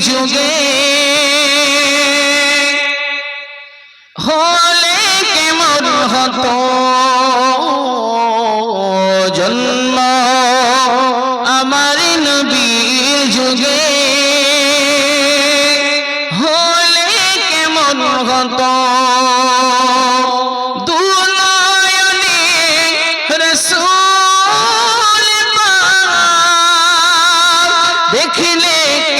যুগে। হলে কেমন হতো? জন্ম আমার নবীর যুগে। হলে কেমন হতো? দেখলে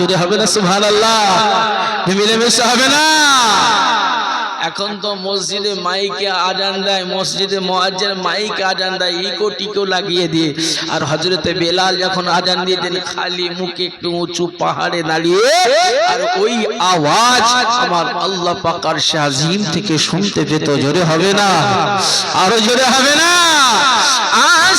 যদি হবে না, সুবহানাল্লাহ। মিলেমিশে হবে না। এখন তো মসজিদে মাইকে আজান দেয়, মসজিদে মোয়াজ্জের মাইকে আজান দেয়, ইকো টিকো লাগিয়ে দিয়ে। আর হজরতে বেলাল যখন আজান দিয়ে দিয়েছেন খালি মুখে একটু উঁচু পাহাড়ে দাঁড়িয়ে, আর ওই আওয়াজ আমার আল্লাহ পাকার শাহিম থেকে শুনতে পেত, জোরে হবে না? আরও জোরে হবে না? আজ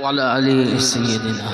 وعلى آل سيدنا